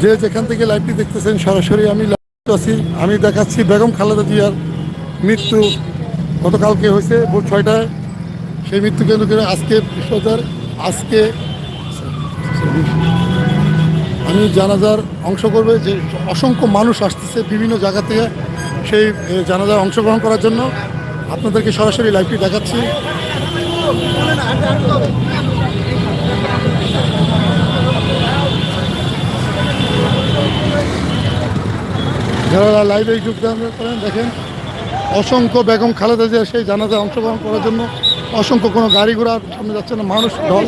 যে যেখান থেকে লাইভটি দেখতেছেন, সরাসরি আমি live আছি। আমি দেখাচ্ছি বেগম খালেদা জিয়ার মৃত্যু। গতকালকে হয়েছে ভোর ছয়টায়। সেই মৃত্যু কেন্দ্র করে আজকে বৃহস্পতিবার, আজকে আমি জানাজার অংশ করবে। যে অসংখ্য মানুষ আসতেছে বিভিন্ন জায়গা থেকে সেই জানাজার অংশগ্রহণ করার জন্য। আপনাদেরকে সরাসরি লাইভটি দেখাচ্ছি। যারা লাইভে যোগদান করেন, দেখেন, অসংখ্য বেগম খালেদা জিয়া সেই জানাজায় অংশগ্রহণ করার জন্য অসংখ্য কোনো গাড়ি ঘোড়া সামনে যাচ্ছে না, মানুষ ঢল।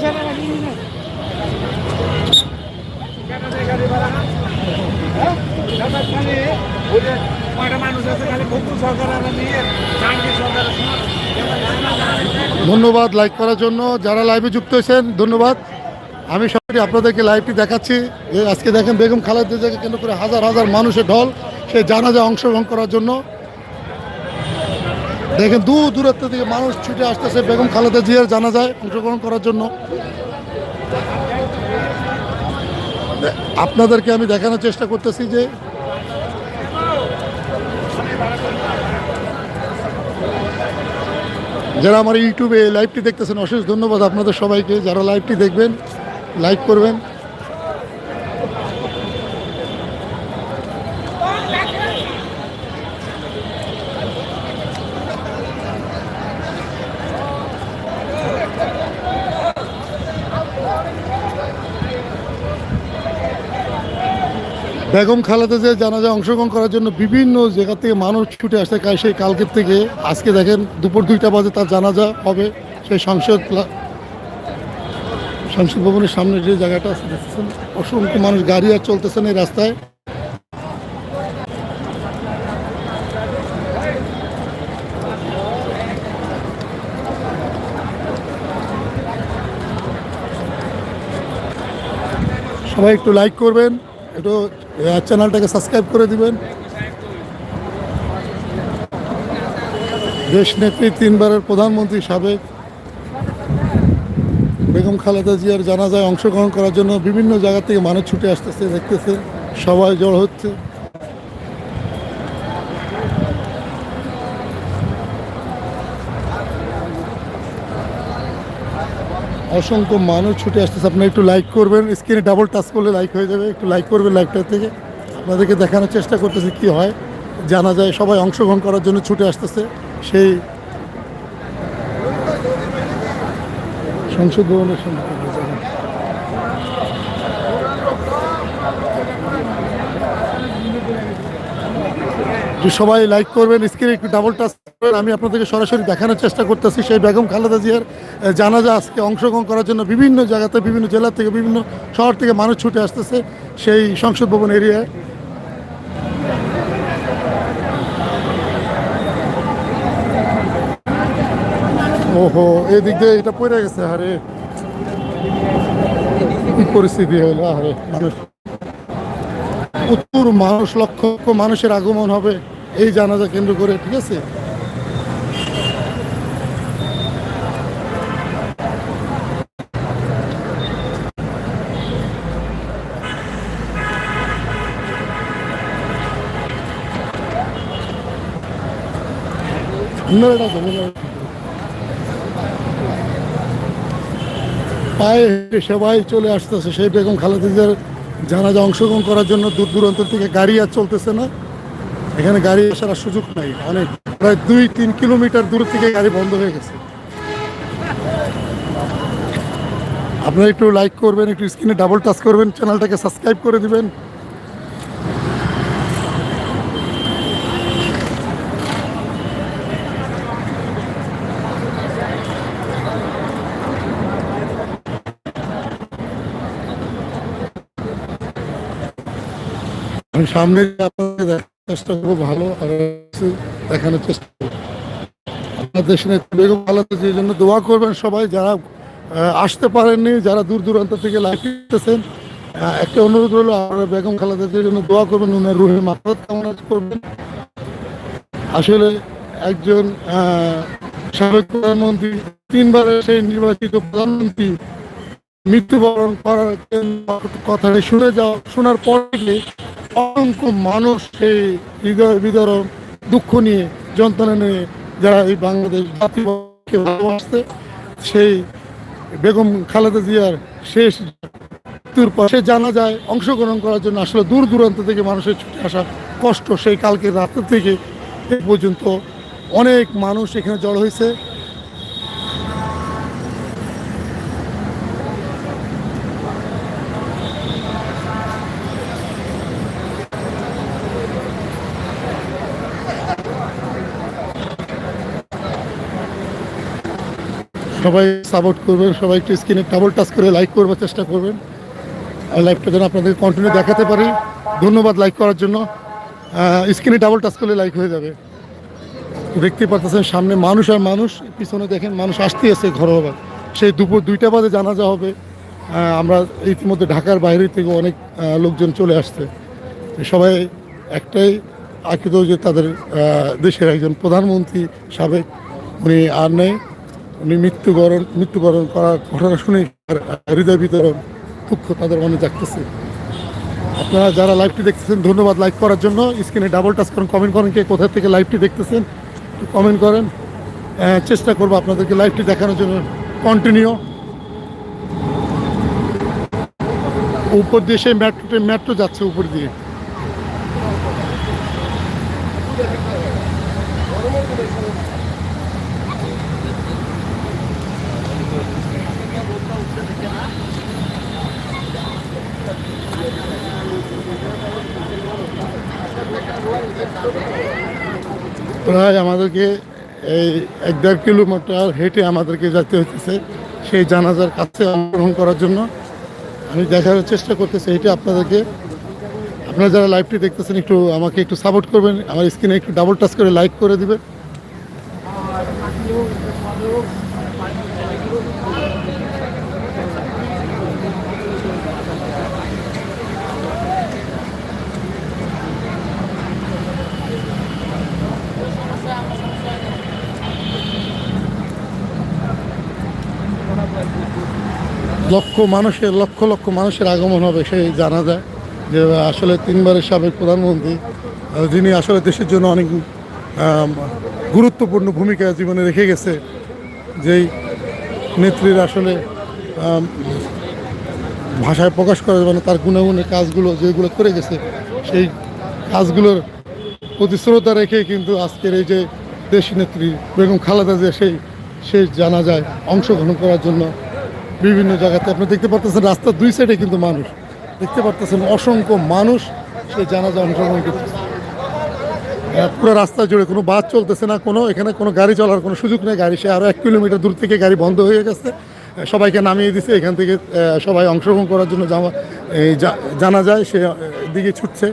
ধন্যবাদ লাইক করার জন্য। যারা লাইভে যুক্ত হয়েছেন, ধন্যবাদ। আমি সবাই আপনাদেরকে লাইভটি দেখাচ্ছি। আজকে দেখেন বেগম খালেদা জিয়াকে কেন্দ্র করে হাজার হাজার মানুষের ঢল। সেই জানাজা অংশগ্রহণ করার জন্য। দেখেন দূর দূরত্ব থেকে মানুষ ছুটে আসতেছে বেগম খালেদা জিয়ার জানাজায় অংশগ্রহণ করার জন্য। আপনাদেরকে আমি দেখানোর চেষ্টা করতেছি যে যারা আমার ইউটিউবে লাইভটি দেখতেছেন, অশেষ ধন্যবাদ আপনাদের সবাইকে। যারা লাইভটি দেখবেন, লাইক করবেন। বেগম খালেদা যে জানাজা অংশগ্রহণ করার জন্য বিভিন্ন জায়গা থেকে মানুষ ছুটে কাল সেই কালকের থেকে। আজকে দেখেন দুপুর দুইটা বাজে তার জানাজা হবে। সেই সংসদ সংসদ ভবনের সামনে যে জায়গাটা আছে দেখতেছেন অসংখ্য মানুষ গাড়ি আর চলতেছেন এই রাস্তায়। সবাই একটু লাইক করবেন। একটু চ্যানেলটাকে সাবস্ক্রাইব করে দিবেন। দেশ নেত্রী তিনবারের প্রধানমন্ত্রী সাবেক বেগম খালেদা জিয়ার জানাজায় অংশগ্রহণ করার জন্য বিভিন্ন জায়গা থেকে মানুষ ছুটে আসতেছে, দেখতেছে, সবাই জড় হচ্ছে। অসংখ্য মানুষ ছুটে আসতেছে। আপনারা একটু লাইক করবেন। স্ক্রিনে ডাবল টাচ করলে লাইক হয়ে যাবে। একটু লাইক করবেন লাইকটা থেকে। আপনাদেরকে দেখানোর চেষ্টা করতেছে কি হয়। জানা যায় সবাই অংশগ্রহণ করার জন্য ছুটে আসতেছে। সেই সংসদ ভবনের সামনে থেকে যাবেন। যে সবাই লাইক করবেন স্ক্রিনে একটু ডাবল টাচ করবেন। আমি আপনাদেরকে সরাসরি দেখানোর চেষ্টা করতেছি। সেই বেগম খালেদা জিয়ার জানাজা আজকে অংশগ্রহণ করার জন্য বিভিন্ন জায়গাতে, বিভিন্ন জেলা থেকে, বিভিন্ন শহর থেকে মানুষ ছুটে আসতেছে সেই সংসদ ভবন এরিয়ায় ওহো, এদিক দিয়ে এটা পড়ে গেছে, আরে। কি পরিস্থিতি হলো, আরে, মানুষ। প্রচুর মানুষ, লক্ষ লক্ষ মানুষের আগমন হবে, এই জানাজা কেন্দ্র করে, ঠিক আছে? পায়ে সবাই চলে আসতেছে, সেই বেগম খালেদা জিয়ার জানাজা অংশগ্রহণ করার জন্য দূর দূরান্ত থেকে গাড়ি আর চলতেছে না, এখানে গাড়ি আসার সুযোগ নাই। অনেক, প্রায় দুই তিন কিলোমিটার দূর থেকে গাড়ি বন্ধ হয়ে গেছে। আপনারা একটু লাইক করবেন, একটু স্ক্রিনে ডাবল টাচ করবেন চ্যানেলটাকে সাবস্ক্রাইব করে দিবেন। সামনে আপনাদের দেখার চেষ্টা করব, ভালো আর দেখানোর চেষ্টা করব। আপনার দেশে বেগম খালেদা জিয়ার জন্য দোয়া করবেন সবাই, যারা আসতে পারেননি, যারা দূর দূরান্ত থেকে লাইভ দিতেছেন একটা অনুরোধ হলো আপনারা বেগম খালেদা জন্য দোয়া করবেন, উনার রুহের মাফত কামনা করবেন। আসলে একজন সাবেক প্রধানমন্ত্রী, তিনবারের সেই নির্বাচিত প্রধানমন্ত্রী, মৃত্যুবরণ করার কথাটা শুনে যাওয়া, শোনার পর অসংখ্য মানুষ সেই হৃদয় বিদরণ দুঃখ নিয়ে, যন্ত্রণা নিয়ে যারা এই বাংলাদেশ জাতিকে ভালোবাসতে সেই বেগম খালেদা জিয়ার শেষ মৃত্যুর পর সে জানা যায় অংশগ্রহণ করার জন্য আসলে দূর দূরান্ত থেকে মানুষের ছুটে আসা কষ্ট সেই কালকে রাতের থেকে এ পর্যন্ত অনেক মানুষ এখানে জড়ো হয়েছে। সবাই সাপোর্ট করবেন, সবাই একটু স্ক্রিনে ডাবল টাচ করে লাইক করবার চেষ্টা করবেন। আর লাইভটা যেন আপনাদের কন্টিনিউ দেখাতে পারি। ধন্যবাদ লাইক করার জন্য। স্ক্রিনে ডাবল টাচ করলে লাইক হয়ে যাবে। দেখতে পাচ্ছেন সামনে মানুষ আর মানুষ, পিছনে দেখেন মানুষ আসতে আছে হবার। সেই দুপুর দুইটা বাজে জানাজা হবে। আমরা ইতিমধ্যে ঢাকার বাইরে থেকে অনেক লোকজন চলে আসছে। সবাই একটাই আকিত যে তাদের দেশের একজন প্রধানমন্ত্রী সাবেক, উনি আর নেই। উনি মৃত্যুবরণ মৃত্যুবরণ করার ঘটনা শুনে হৃদয় বিতরণ, দুঃখ তাদের মনে জাগতেছে। আপনারা যারা লাইভটি দেখতেছেন, ধন্যবাদ লাইক করার জন্য। স্ক্রিনে ডাবল টাচ করেন, কমেন্ট করেন কে কোথা থেকে লাইভটি দেখতেছেন কমেন্ট করেন। চেষ্টা করব আপনাদেরকে লাইভটি দেখানোর জন্য কন্টিনিউ উপর দিয়ে সেই মেট্রো মেট্রো যাচ্ছে উপর দিয়ে। প্রায় আমাদেরকে এই এক দেড় কিলোমিটার হেঁটে আমাদেরকে যেতে হচ্ছে সেই জানাজার কাছে অংশগ্রহণ করার জন্য আমি দেখার চেষ্টা করতেছি। এটা আপনাদেরকে, আপনারা যারা লাইভটি দেখতেছেন, একটু আমাকে একটু সাপোর্ট করবেন। আমার স্ক্রিনে একটু ডাবল টাচ করে লাইক করে দিবেন। লক্ষ মানুষের, লক্ষ লক্ষ মানুষের আগমন হবে সেই জানা যায় যে আসলে তিনবারের সাবেক প্রধানমন্ত্রী যিনি আসলে দেশের জন্য অনেক গুরুত্বপূর্ণ ভূমিকা জীবনে রেখে গেছে, যেই নেত্রীর আসলে ভাষায় প্রকাশ করা যাবে না তার গুণাগুণের কাজগুলো, যেগুলো করে গেছে, সেই কাজগুলোর প্রতি শ্রদ্ধা রেখে কিন্তু আজকের এই যে দেশ নেত্রী বেগম খালেদা জিয়া, সেই সেই জানা যায় অংশগ্রহণ করার জন্য বিভিন্ন জায়গাতে আপনি দেখতে পারতেছেন, রাস্তার দুই সাইডে কিন্তু মানুষ। দেখতে পারতেছেন অসংখ্য মানুষ, সেই জানাজা অংশগ্রহণ করতেছে। পুরো রাস্তা জুড়ে কোনো বাস চলতেছে না, কোনো, এখানে কোনো গাড়ি চলার কোনো সুযোগ নেই, গাড়ি সে আরও এক কিলোমিটার দূর থেকে গাড়ি বন্ধ হয়ে গেছে। সবাইকে নামিয়ে দিছে, এখান থেকে সবাই অংশগ্রহণ করার জন্য জামা জানা যায় সে দিকে ছুটছে।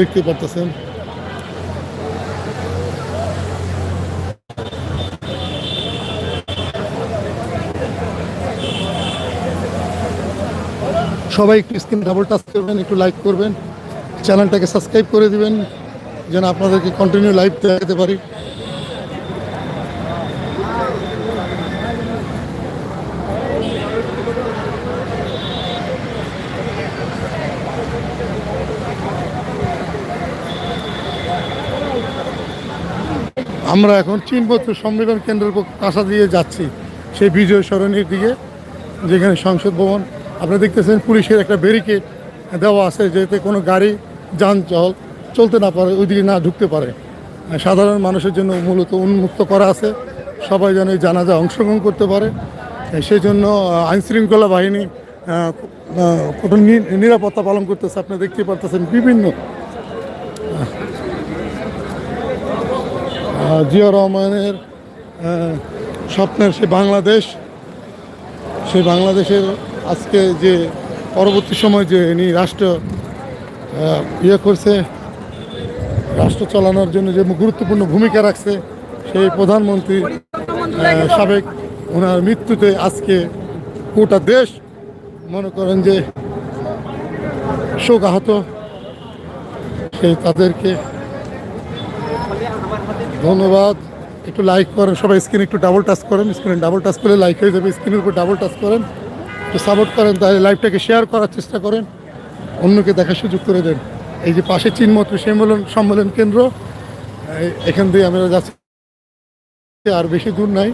দেখতে পারতেছেন সবাই একটু স্ক্রিন ডাবল টাচ করবেন, একটু লাইক করবেন চ্যানেলটাকে সাবস্ক্রাইব করে দিবেন, যেন আপনাদেরকে কন্টিনিউ লাইভ দেখাতে পারি। আমরা এখন চীন বছর সম্মেলন কেন্দ্রের কাছা দিয়ে যাচ্ছি সেই বিজয় সরণির দিকে, যেখানে সংসদ ভবন আপনারা দেখতেছেন পুলিশের একটা ব্যারিকেড দেওয়া আছে যাতে কোনো গাড়ি যান চল চলতে না পারে, ওইদিকে না ঢুকতে পারে। সাধারণ মানুষের জন্য মূলত উন্মুক্ত করা আছে। সবাই যেন এই জানাজা অংশগ্রহণ করতে পারে। সেই জন্য আইন শৃঙ্খলা বাহিনী কঠোর নিরাপত্তা পালন করতেছে। আপনি দেখতে পারতেছেন বিভিন্ন জিয়া রহমানের স্বপ্নের সে বাংলাদেশ সেই বাংলাদেশের আজকে যে পরবর্তী সময় যে ইনি রাষ্ট্র ইয়ে করছে, রাষ্ট্র চালানোর জন্য যে গুরুত্বপূর্ণ ভূমিকা রাখছে, সেই প্রধানমন্ত্রী সাবেক ওনার মৃত্যুতে আজকে গোটা দেশ মনে করেন যে শোক আহত সেই তাদেরকে ধন্যবাদ। একটু লাইক করেন, সবাই স্ক্রিনে একটু ডাবল টাচ করেন স্ক্রিনে ডাবল টাচ করলে লাইক হয়ে যাবে স্ক্রিনের উপর ডাবল টাচ করেন। একটু সাপোর্ট করেন, তাহলে লাইভটাকে শেয়ার করার চেষ্টা করেন। অন্যকে দেখার সুযোগ করে দেন। এই যে পাশে চিনমত্র সম্মেলন সম্মেলন কেন্দ্র এখান দিয়ে আমরা যাচ্ছি। আর বেশি দূর নাই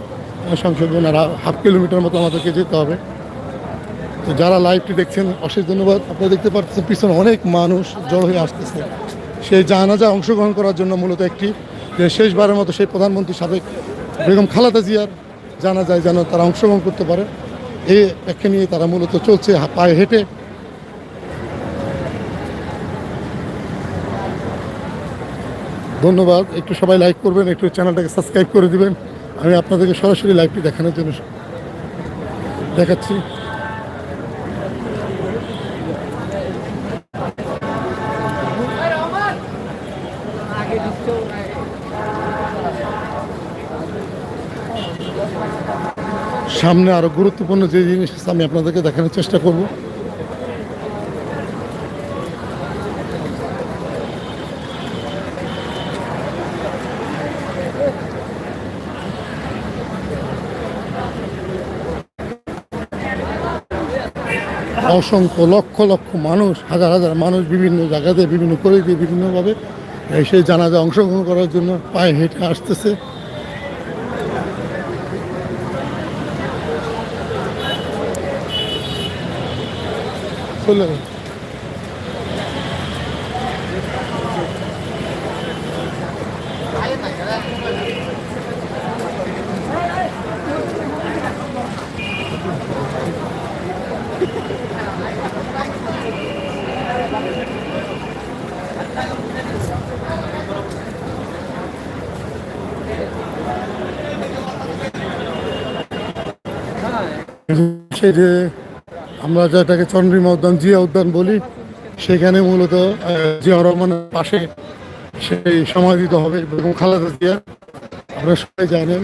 সংশোধন আর হাফ কিলোমিটার মতো আমাদেরকে যেতে হবে। তো যারা লাইভটি দেখছেন, অশেষ ধন্যবাদ। আপনারা দেখতে পাচ্ছেন পিছনে অনেক মানুষ জড়ো হয়ে আসতেছে। সেই জানাজা অংশগ্রহণ করার জন্য মূলত একটি যে শেষবারের মতো সেই প্রধানমন্ত্রী সাবেক বেগম খালাদা জিয়ার জানা যায় যেন তারা অংশগ্রহণ করতে পারে। এই ব্যাখ্যা নিয়ে তারা মূলত চলছে পায়ে হেঁটে। ধন্যবাদ, একটু সবাই লাইক করবেন, একটু চ্যানেলটাকে সাবস্ক্রাইব করে দিবেন। আমি আপনাদেরকে সরাসরি লাইভটি দেখানোর জন্য দেখাচ্ছি। সামনে আরও গুরুত্বপূর্ণ যে জিনিস আছে, আমি আপনাদেরকে দেখানোর চেষ্টা করব। অসংখ্য লক্ষ লক্ষ মানুষ, হাজার হাজার মানুষ বিভিন্ন জায়গাতে, বিভিন্ন পরিধি বিভিন্নভাবে এই সেই জানাজা অংশগ্রহণ করার জন্য পায়ে হেঁটে আসতেছে। চলে গেল। আমরা যেটাকে চন্দ্রিমা উদ্যান জিয়া উদ্যান বলি, সেখানে মূলত জিয়া রহমানের পাশে সেই সমাধিত হবে এবং খালেদা জিয়া, আপনারা সবাই জানেন।